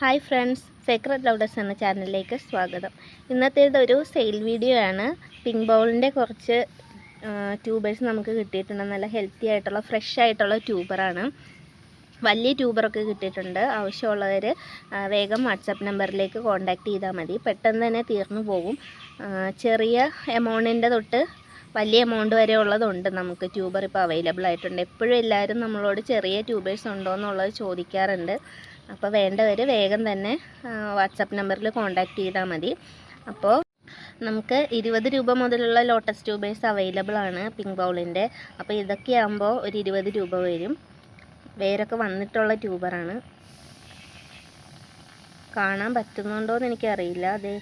Hi friends secret ലൗഡേഴ്സ് എന്ന ചാനലിലേക്ക് സ്വാഗതം. ഇന്നത്തേത് ഒരു സെയിൽ വീഡിയോ ആണ്. പിങ്ക് ബൗളിന്റെ കുറച്ച് ട്യൂബേഴ്സ് നമുക്ക് കിട്ടിയിട്ടുണ്ട്. നല്ല ഹെൽത്തി ആയിട്ടുള്ള ഫ്രഷ് ആയിട്ടുള്ള ട്യൂബറാണ് വലിയ ട്യൂബറൊക്കെ കിട്ടിയിട്ടുണ്ട്. ആവശ്യമുള്ളവർ വേഗം വാട്സപ്പ് നമ്പറിലേക്ക് കോൺടാക്റ്റ് ചെയ്താൽ മതി. പെട്ടെന്ന് തന്നെ തീർന്നു പോകും. ചെറിയ എമൗണ്ടിന്റെ തൊട്ട് വലിയ എമൗണ്ട് വരെ ഉള്ളതുണ്ട് നമുക്ക് ട്യൂബർ ഇപ്പോൾ അവൈലബിൾ ആയിട്ടുണ്ട്. എപ്പോഴും എല്ലാവരും നമ്മളോട് ചെറിയ ട്യൂബേഴ്സ് ഉണ്ടോ എന്നുള്ളത് ചോദിക്കാറുണ്ട്. അപ്പോൾ വേണ്ടവർ വേഗം തന്നെ വാട്സപ്പ് നമ്പറിൽ കോൺടാക്റ്റ് ചെയ്താൽ മതി. അപ്പോൾ നമുക്ക് ഇരുപത് രൂപ മുതലുള്ള ലോട്ടസ് ട്യൂബേഴ്സ് അവൈലബിൾ ആണ് പിങ്ക് ബൗളിന്റെ. അപ്പോൾ ഇതൊക്കെ ആകുമ്പോൾ ഒരു ഇരുപത് രൂപ വരും. വേരൊക്കെ വന്നിട്ടുള്ള ട്യൂബറാണ്. കാണാൻ പറ്റുന്നുണ്ടോ എന്ന് എനിക്കറിയില്ല. അത്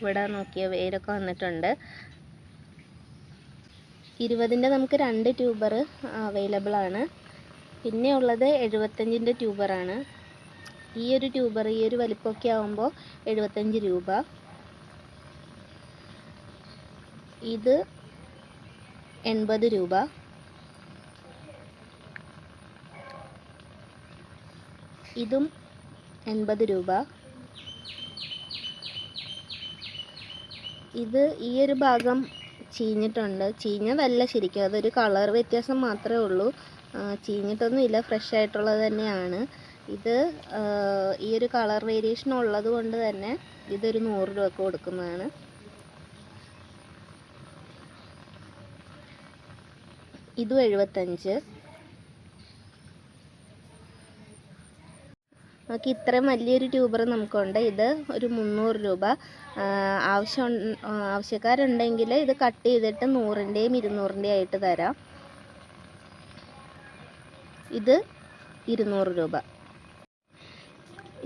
ഇവിടെ നോക്കിയ വേരൊക്കെ വന്നിട്ടുണ്ട്. ഇരുപതിന്റെ നമുക്ക് രണ്ട് ട്യൂബർ അവൈലബിൾ ആണ്. പിന്നെ ഉള്ളത് എഴുപത്തഞ്ചിന്റെ ട്യൂബറാണ്. ഈ ഒരു ട്യൂബർ ഈ ഒരു വലിപ്പമൊക്കെ ആകുമ്പോൾ എഴുപത്തഞ്ച് രൂപ. ഇത് എൺപത് രൂപ. ഇതും എൺപത് രൂപ. ഇത് ഈ ഒരു ഭാഗം ചീഞ്ഞിട്ടുണ്ട്. ചീഞ്ഞതല്ല ശരിക്കും. അതൊരു കളർ വ്യത്യാസം മാത്രമേ ഉള്ളൂ. ചീഞ്ഞിട്ടൊന്നുമില്ല. ഫ്രഷ് ആയിട്ടുള്ളത് തന്നെയാണ്. ഇത് ഈ ഒരു കളർ വേരിയേഷൻ ഉള്ളത് കൊണ്ട് തന്നെ ഇതൊരു നൂറ് രൂപക്ക് കൊടുക്കുന്നതാണ്. ഇതും എഴുപത്തഞ്ച്. നമുക്ക് ഇത്രയും വലിയൊരു ട്യൂബർ നമുക്കുണ്ട്. ഇത് ഒരു മുന്നൂറ് രൂപ. ആവശ്യം ആവശ്യക്കാരുണ്ടെങ്കിൽ ഇത് കട്ട് ചെയ്തിട്ട് നൂറിന്റെയും ഇരുന്നൂറിന്റെയും ആയിട്ട് തരാം. ഇത് ഇരുന്നൂറ് രൂപ.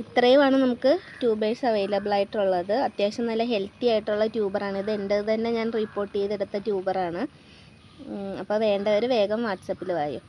ഇത്രയുമാണ് നമുക്ക് ട്യൂബേഴ്സ് അവൈലബിൾ ആയിട്ടുള്ളത്. അത്യാവശ്യം നല്ല ഹെൽത്തി ആയിട്ടുള്ള ട്യൂബറാണ് ഇത് എന്റെ തന്നെ ഞാൻ റിപ്പോർട്ട് ചെയ്തെടുത്ത ട്യൂബറാണ് അപ്പോൾ വേണ്ടവർ വേഗം വാട്സപ്പിൽ വായോ.